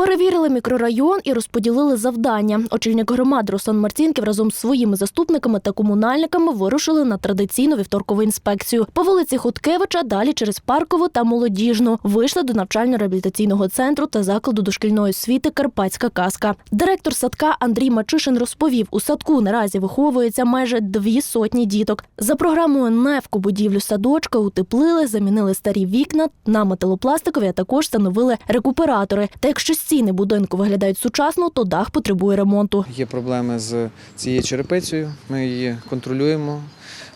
Перевірили мікрорайон і розподілили завдання. Очільник громади Руслан Марцінків разом з своїми заступниками та комунальниками вирушили на традиційну вівторкову інспекцію. По вулиці Хоткевича, далі через Паркову та Молодіжну. Вийшли до навчально-реабілітаційного центру та закладу дошкільної освіти Карпатська казка. Директор садка Андрій Мачишин розповів, у садку наразі виховується майже дві сотні діток. За програмою НЕФКу будівлю садочка утеплили, замінили старі вікна на металопластикові, а також встановили рекуператори. Та якщо стіни будинку виглядають сучасно, то дах потребує ремонту. Є проблеми з цією черепицею. Ми її контролюємо,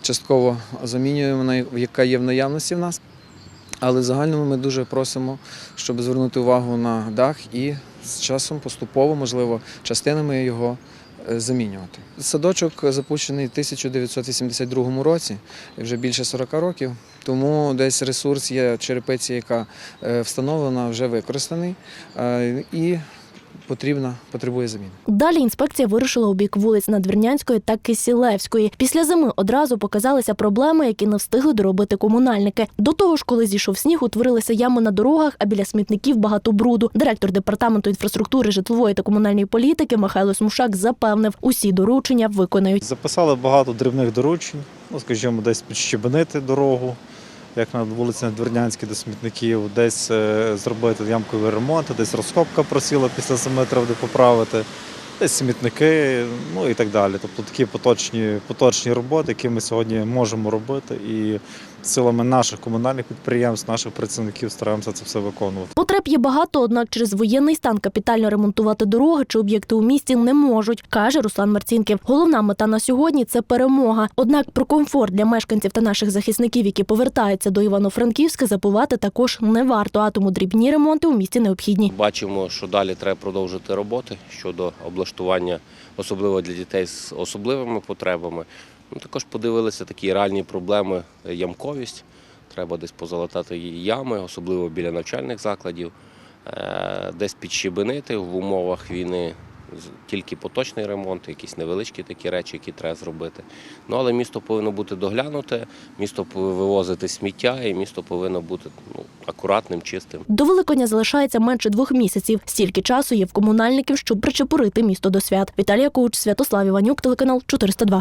частково замінюємо, яка є в наявності в нас. Але в загальному ми дуже просимо, щоб звернути увагу на дах і з часом поступово, можливо, частинами його замінювати. Садочок запущений в 1982 році, вже більше 40 років, тому десь ресурс є черепиці, яка е, встановлена, вже використаний е, і потрібна, потребує заміни. Далі інспекція вирушила у бік вулиць Надвірнянської та Кисілевської. Після зими одразу показалися проблеми, які не встигли доробити комунальники. До того ж, коли зійшов сніг, утворилися ями на дорогах, а біля смітників багато бруду. Директор департаменту інфраструктури, житлової та комунальної політики Михайло Смушак запевнив, усі доручення виконають. Записали багато дрібних доручень, ну, скажімо, десь підщебенити дорогу, як на вулиці Надвірнянській до смітників, десь е, зробити ямковий ремонт, десь розкопка просіла після зими, треба буде поправити, смітники, ну і так далі. Тобто такі поточні, поточні роботи, які ми сьогодні можемо робити, і силами наших комунальних підприємств, наших працівників стараємося це все виконувати. Потреб є багато, однак через воєнний стан капітально ремонтувати дороги чи об'єкти у місті не можуть, каже Руслан Марцінків. Головна мета на сьогодні це перемога. Однак про комфорт для мешканців та наших захисників, які повертаються до Івано-Франківська, забувати також не варто. А тому дрібні ремонти у місті необхідні. Бачимо, що далі треба продовжити роботи щодо облаштування, особливо для дітей з особливими потребами. Ну, також подивилися такі реальні проблеми е, ямковість. Треба десь позалатати ями, особливо біля навчальних закладів, Е, десь підщебенити в умовах війни. Тільки поточний ремонт, якісь невеличкі такі речі, які треба зробити. Ну але місто повинно бути доглянуте, місто вивозити сміття, і місто повинно бути ну, акуратним, чистим. До Великодня залишається менше двох місяців. Стільки часу є в комунальників, щоб причепурити місто до свят. Віталія Куч, Святослав Іванюк, телеканал 402.